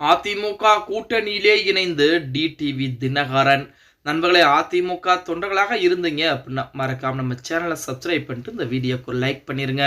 அதிமுக கூட்டணியிலே இணைந்து டிடிவி தினகரன். நண்பர்களே அதிமுக தொண்டர்களாக இருந்தீங்க அப்படின்னா மறக்காம நம்ம சேனலை சப்ஸ்கிரைப் பண்ணிட்டு இந்த வீடியோக்கு லைக் பண்ணிருங்க.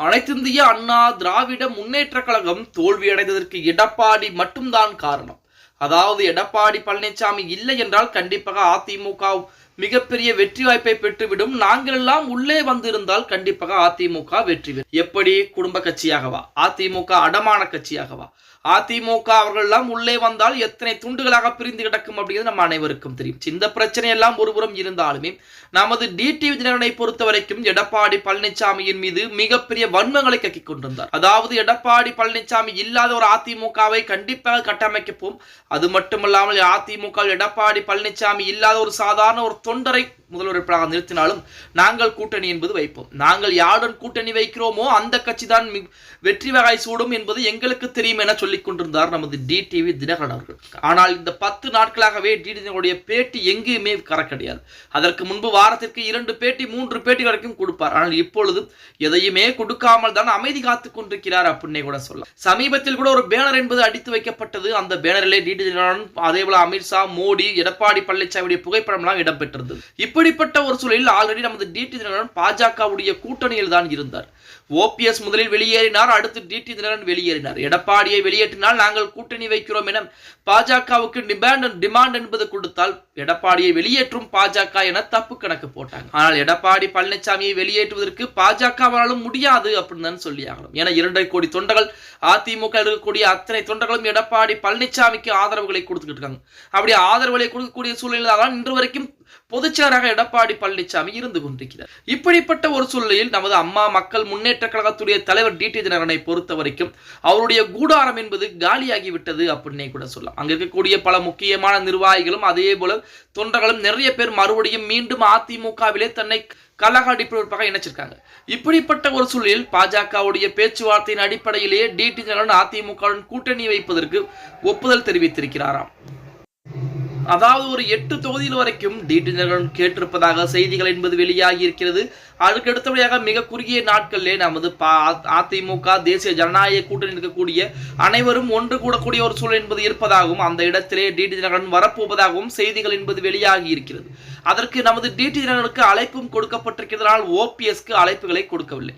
அனைத்திந்திய அண்ணா திராவிட முன்னேற்ற கழகம் தோல்வியடைந்ததற்கு எடப்பாடி மட்டும்தான் காரணம். அதாவது எடப்பாடி பழனிசாமி இல்லை என்றால் கண்டிப்பாக அதிமுக மிகப்பெரிய வெற்றி வாய்ப்பை பெற்றுவிடும். நாங்கள் எல்லாம் உள்ளே வந்திருந்தால் கண்டிப்பாக அதிமுக வெற்றி பெறும். எப்படி? குடும்ப கட்சியாகவா? அதிமுக அடமான கட்சியாகவா? அதிமுக அவர்கள் எல்லாம் உள்ளே வந்தால் எத்தனை துண்டுகளாக பிரிந்து கிடக்கும் அப்படிங்கிறது நம்ம அனைவருக்கும் தெரியும். இந்த பிரச்சனை எல்லாம் ஒருபுறம் இருந்தாலுமே நமது டிடிவி தினகரனை பொறுத்த வரைக்கும் எடப்பாடி பழனிசாமியின் மீது மிகப்பெரிய வன்மங்களை கக்கிக் கொண்டிருந்தார். அதாவது எடப்பாடி பழனிசாமி இல்லாத ஒரு அதிமுகவை கண்டிப்பாக கட்டமைக்கப்போம் அது மட்டுமல்லாமல் அதிமுக எடப்பாடி பழனிசாமி இல்லாத ஒரு சாதாரண ஒரு தொண்டரை முதல்வராக நிறுத்தினாலும் நாங்கள் கூட்டணி என்பது வைப்போம். நாங்கள் யாருடன் கூட்டணி வைக்கிறோமோ அந்த கட்சி தான் வெற்றி வகை சூடும் என்பது எங்களுக்கு தெரியும் என சொல்லிக் கொண்டிருந்தார் நமது டிடிவி தினகரன் அவர்கள். ஆனால் இந்த பத்து நாட்களாகவே டிடி பேட்டி எங்கேயுமே கர கிடையாது. அதற்கு முன்பு வாரத்திற்கு இரண்டு பேட்டி மூன்று பேட்டி வரைக்கும் கொடுப்பார். ஆனால் இப்பொழுது எதையுமே கொடுக்காமல் தான் அமைதி காத்துக் கொண்டிருக்கிறார் அப்படின்னே கூட சொல்லலாம். சமீபத்தில் கூட ஒரு பேனர் என்பது அடித்து வைக்கப்பட்டது. அந்த பேனரிலே டிடி தினகரன் அதே போல அமித்ஷா மோடி எடப்பாடி பழனிசாமியுடைய புகைப்படம் எல்லாம் இடம்பெற்றிருந்தது இப்படிப்பட்ட ஒரு சூழலில் ஆல்ரெடி நமது டிடி தினகரன் பாஜகவுடைய கூட்டணியில் தான் இருந்தார். ஓபிஎஸ் முதலில் வெளியேறினார் அடுத்து டிடி தினகரன் வெளியேறினார். எடப்பாடியை வெளியேற்றினால் நாங்கள் கூட்டணி வைக்கிறோம் என பாஜகவுக்கு டிமாண்ட் டிமாண்ட் என்பது கொடுத்தால் எடப்பாடியை வெளியேற்றும் பாஜக என தப்பு கணக்கு போட்டாங்க. ஆனால் எடப்பாடி பழனிசாமியை வெளியேற்றுவதற்கு பாஜகவாலும் முடியாது அப்படின்னு தான் சொல்லி ஆகணும். ஏன்னா இரண்டரை கோடி தொண்டர்கள் அதிமுக இருக்கக்கூடிய அத்தனை தொண்டர்களும் எடப்பாடி பழனிசாமிக்கு ஆதரவுகளை கொடுத்துக்கிட்டு இருக்காங்க. அப்படி ஆதரவுகளை கொடுக்கக்கூடிய சூழ்நிலை தான் இன்று வரைக்கும் பொதுச்செயலராக எடப்பாடி பழனிசாமி இருந்து கொண்டிருக்கிறார். இப்படிப்பட்ட ஒரு சூழ்நிலையில் நமது அம்மா மக்கள் முன்னேற்ற கழகத்துடைய தலைவர் டிடி தினகரனை பொறுத்த வரைக்கும் அவருடைய கூடாரம் என்பது காலியாகி விட்டது அப்படின்னே கூட சொல்லலாம். அங்க இருக்கக்கூடிய பல முக்கியமான நிர்வாகிகளும் அதே போல தொண்டர்களும் நிறைய பேர் மறுபடியும் மீண்டும் அதிமுகவிலே தன்னை கழக அடிப்படையாக இணைச்சிருக்காங்க. இப்படிப்பட்ட ஒரு சூழலில் பாஜகவுடைய பேச்சுவார்த்தையின் அடிப்படையிலேயே டிடி தினகரன் அதிமுகவுடன் கூட்டணி வைப்பதற்கு ஒப்புதல் தெரிவித்திருக்கிறாராம். அதாவது ஒரு எட்டு தொகுதியில் வரைக்கும் டிடி கேட்டிருப்பதாக செய்திகள் என்பது வெளியாகி இருக்கிறது. அதுக்கு அடுத்தபடியாக மிக குறுகிய நாட்களிலே நமது பா அதிமுக தேசிய ஜனநாயக கூட்டணி இருக்கக்கூடிய அனைவரும் ஒன்று கூடக்கூடிய ஒரு சூழல் என்பது இருப்பதாகவும் அந்த இடத்திலே டிடி வரப்போவதாகவும் செய்திகள் என்பது வெளியாகி இருக்கிறது. அதற்கு நமது டிடி தினகரனுக்கு அழைப்பும் கொடுக்கப்பட்டிருக்கிறதனால் ஓபிஎஸ்க்கு அழைப்புகளை கொடுக்கவில்லை.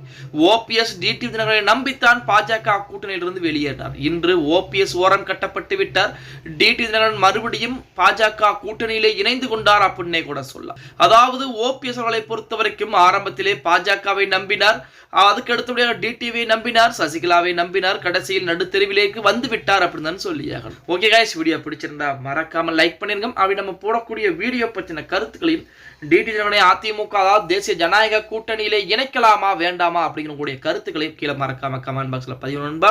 ஓபிஎஸ் டிடி தினகரனை நம்பித்தான் பாஜக கூட்டணியிலிருந்து வெளியேறினார். இன்று ஓபிஎஸ் ஓரம் கட்டப்பட்டு விட்டார். டிடி தினகரன் மறுபடியும் பாஜக கூட்டணியிலே இணைந்து கொண்டார் அப்படின்னே கூட சொல்லலாம். அதாவது ஓபிஎஸ் அவர்களை பொறுத்த வரைக்கும் ஆரம்பத்திலே பாஜகவை நம்பினார். அதுக்கு அடுத்தபடியாக டிடிவியை நம்பினார். சசிகலாவை நம்பினார். கடைசியில் நடுத்தெருவிலேக்கு வந்து விட்டார் அப்படின்னு தான் சொல்லியாகணும். ஓகே காய்ஸ் வீடியோ பிடிச்சிருந்தா மறக்காம லைக் பண்ணிருங்க. அப்படி நம்ம போடக்கூடிய வீடியோ பற்றின கருத்துக்களையும் டிடி ஜனனை அதிமுக அதாவது தேசிய ஜனநாயக கூட்டணியிலே இணைக்கலாமா வேண்டாமா அப்படிங்கிற கூடிய கருத்துக்களையும் கீழே மறக்காம கமெண்ட் பாக்ஸ்ல பதிவு நண்பா.